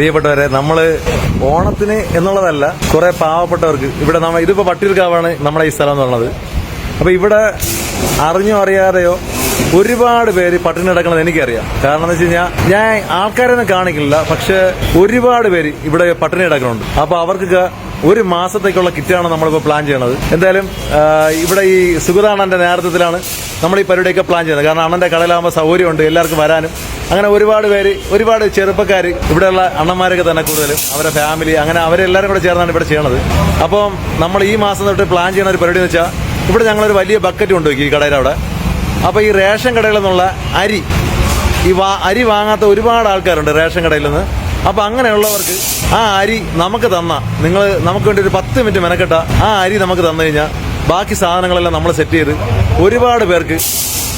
പ്രിയപ്പെട്ടവരെ നമ്മൾ ഓണത്തിന് എന്നുള്ളതല്ല കുറെ പാവപ്പെട്ടവർക്ക് ഇവിടെ നമ്മ ഇതിപ്പോ വട്ടിയൂർക്കാവാണ് നമ്മുടെ ഈ സ്ഥലം എന്ന് പറയുന്നത് അപ്പൊ ഇവിടെ അറിഞ്ഞോ അറിയാതെയോ ഒരുപാട് പേര് പട്ടിണി കിടക്കണത് എനിക്കറിയാം. കാരണം എന്ന് വെച്ച് കഴിഞ്ഞാൽ ഞാൻ ആൾക്കാരൊന്നും കാണിക്കില്ല പക്ഷെ ഒരുപാട് പേര് ഇവിടെ പട്ടിണി കിടക്കുന്നുണ്ട് അപ്പൊ അവർക്കൊക്കെ ഒരു മാസത്തേക്കുള്ള കിറ്റാണ് നമ്മളിപ്പോൾ പ്ലാൻ ചെയ്യണത്. എന്തായാലും ഇവിടെ ഈ സുഗതാണന്റെ നേതൃത്വത്തിലാണ് നമ്മൾ ഈ പരിപാടിയൊക്കെ പ്ലാൻ ചെയ്യുന്നത്. കാരണം അണ്ണന്റെ കടയിലാകുമ്പോൾ സൗകര്യമുണ്ട് എല്ലാവർക്കും വരാനും. അങ്ങനെ ഒരുപാട് പേര് ഒരുപാട് ചെറുപ്പക്കാർ ഇവിടെയുള്ള അണ്ണന്മാരൊക്കെ തന്നെ കൂടുതലും അവരുടെ ഫാമിലി അങ്ങനെ അവരെല്ലാവരും കൂടെ ചേർന്നാണ് ഇവിടെ ചെയ്യണത്. അപ്പം നമ്മൾ ഈ മാസം തൊട്ട് പ്ലാൻ ചെയ്യുന്ന ഒരു പരിപാടി എന്ന് വെച്ചാൽ ഇവിടെ ഞങ്ങളൊരു വലിയ ബക്കറ്റ് കൊണ്ടുപോയി ഈ കടയിൽ അവിടെ. അപ്പോൾ ഈ റേഷൻ കടയിൽ നിന്നുള്ള അരി ഈ വാ അരി വാങ്ങാത്ത ഒരുപാട് ആൾക്കാരുണ്ട് റേഷൻ കടയിൽ നിന്ന്. അപ്പോൾ അങ്ങനെയുള്ളവർക്ക് ആ അരി നമുക്ക് തന്ന. നിങ്ങൾ നമുക്ക് വേണ്ടി ഒരു പത്ത് മിനിറ്റ് മെനക്കെട്ട ആ അരി നമുക്ക് തന്നു കഴിഞ്ഞാൽ ബാക്കി സാധനങ്ങളെല്ലാം നമ്മൾ സെറ്റ് ചെയ്ത് ഒരുപാട് പേർക്ക്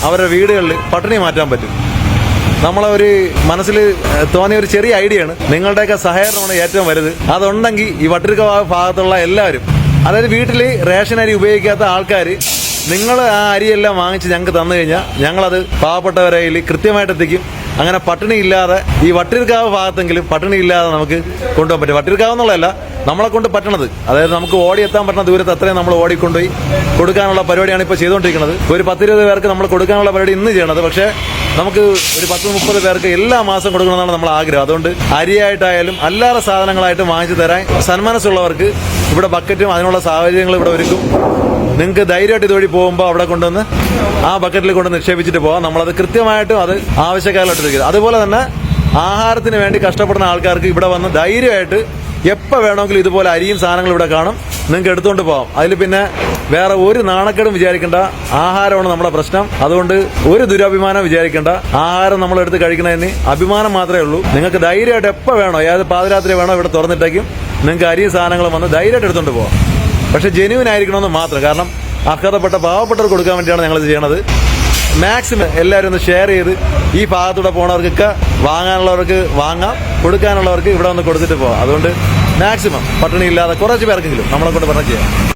അവരുടെ വീടുകളിൽ പട്ടിണി മാറ്റാൻ പറ്റും. നമ്മളെ ഒരു മനസ്സിൽ തോന്നിയ ഒരു ചെറിയ ഐഡിയ ആണ് നിങ്ങളുടെയൊക്കെ സഹകരണമാണ് ഏറ്റവും വലുത്. അതുണ്ടെങ്കിൽ ഈ വട്ടിരിക്ക ഭാഗത്തുള്ള എല്ലാവരും അതായത് വീട്ടിൽ റേഷൻ അരി ഉപയോഗിക്കാത്ത ആൾക്കാർ നിങ്ങൾ ആ അരിയെല്ലാം വാങ്ങിച്ച് ഞങ്ങൾക്ക് തന്നു കഴിഞ്ഞാൽ ഞങ്ങളത് പാവപ്പെട്ടവരെ കൃത്യമായിട്ട് എത്തിക്കും അങ്ങനെ പട്ടിണി ഇല്ലാതെ ഈ വട്ടിയൂർക്കാവ് ഭാഗത്തെങ്കിലും പട്ടിണി ഇല്ലാതെ നമുക്ക് കൊണ്ടുപോകാൻ പറ്റും. വട്ടിയൂർക്കാവ് എന്നുള്ളതല്ല നമ്മളെ കൊണ്ട് പറ്റണത്. അതായത് നമുക്ക് ഓടിയെത്താൻ പറ്റുന്ന ദൂരത്ത് അത്രയും നമ്മൾ ഓടിക്കൊണ്ടുപോയി കൊടുക്കാനുള്ള പരിപാടിയാണ് ഇപ്പോൾ ചെയ്തുകൊണ്ടിരിക്കുന്നത്. ഒരു പത്തിരുപത് പേർക്ക് നമ്മൾ കൊടുക്കാനുള്ള പരിപാടി ഇന്ന് ചെയ്യണത്. പക്ഷേ നമുക്ക് ഒരു പത്ത് മുപ്പത് പേർക്ക് എല്ലാ മാസം കൊടുക്കണമെന്നാണ് നമ്മൾ ആഗ്രഹം. അതുകൊണ്ട് അരിയായിട്ടായാലും അല്ലാതെ സാധനങ്ങളായിട്ടും വാങ്ങിച്ചു തരാൻ സന്മനസ്സുള്ളവർക്ക് ഇവിടെ ബക്കറ്റും അതിനുള്ള സാഹചര്യങ്ങൾ ഇവിടെ ഒരുക്കും. നിങ്ങൾക്ക് ധൈര്യമായിട്ട് ഇതുവഴി പോകുമ്പോൾ അവിടെ കൊണ്ടുവന്ന് ആ ബക്കറ്റിൽ കൊണ്ട് നിക്ഷേപിച്ചിട്ട് പോകാം നമ്മളത് കൃത്യമായിട്ടും അത് ആവശ്യക്കാരിലോട്ട് എത്തിക്കുക അതുപോലെ തന്നെ ആഹാരത്തിന് വേണ്ടി കഷ്ടപ്പെടുന്ന ആൾക്കാർക്ക് ഇവിടെ വന്ന് ധൈര്യമായിട്ട് എപ്പോൾ വേണമെങ്കിലും ഇതുപോലെ അരിയും സാധനങ്ങളും ഇവിടെ കാണും. നിങ്ങൾക്ക് എടുത്തുകൊണ്ട് പോകാം അതിൽ പിന്നെ വേറെ ഒരു നാണക്കേടും വിചാരിക്കേണ്ട. ആഹാരമാണ് നമ്മുടെ പ്രശ്നം. അതുകൊണ്ട് ഒരു ദുരഭിമാനം വിചാരിക്കേണ്ട. ആഹാരം നമ്മൾ എടുത്ത് കഴിക്കണതിന് അഭിമാനം മാത്രമേ ഉള്ളൂ. നിങ്ങൾക്ക് ധൈര്യമായിട്ട് എപ്പോൾ വേണോ ഏത് പാതിരാത്രി വേണോ ഇവിടെ തുറന്നിട്ടേക്കും നിങ്ങൾക്ക് അരിയും സാധനങ്ങളും വന്ന് ധൈര്യമായിട്ട് എടുത്തുകൊണ്ട് പോകാം പക്ഷെ ജെന്യൂൻ ആയിരിക്കണമെന്ന് മാത്രം. കാരണം അർഹതപ്പെട്ട പാവപ്പെട്ടവർക്ക് കൊടുക്കാൻ വേണ്ടിയാണ് ഞങ്ങൾ ചെയ്യണത്. മാക്സിമം എല്ലാവരും ഒന്ന് ഷെയർ ചെയ്ത് ഈ ഭാഗത്തൂടെ പോണവർക്കൊക്കെ വാങ്ങാനുള്ളവർക്ക് വാങ്ങാം കൊടുക്കാനുള്ളവർക്ക് ഇവിടെ ഒന്ന് കൊടുത്തിട്ട് പോകാം അതുകൊണ്ട് മാക്സിമം പട്ടിണി ഇല്ലാതെ കുറച്ച് പേർക്കെങ്കിലും നമ്മളെ കൊണ്ട് പറഞ്ഞ ചെയ്യാം.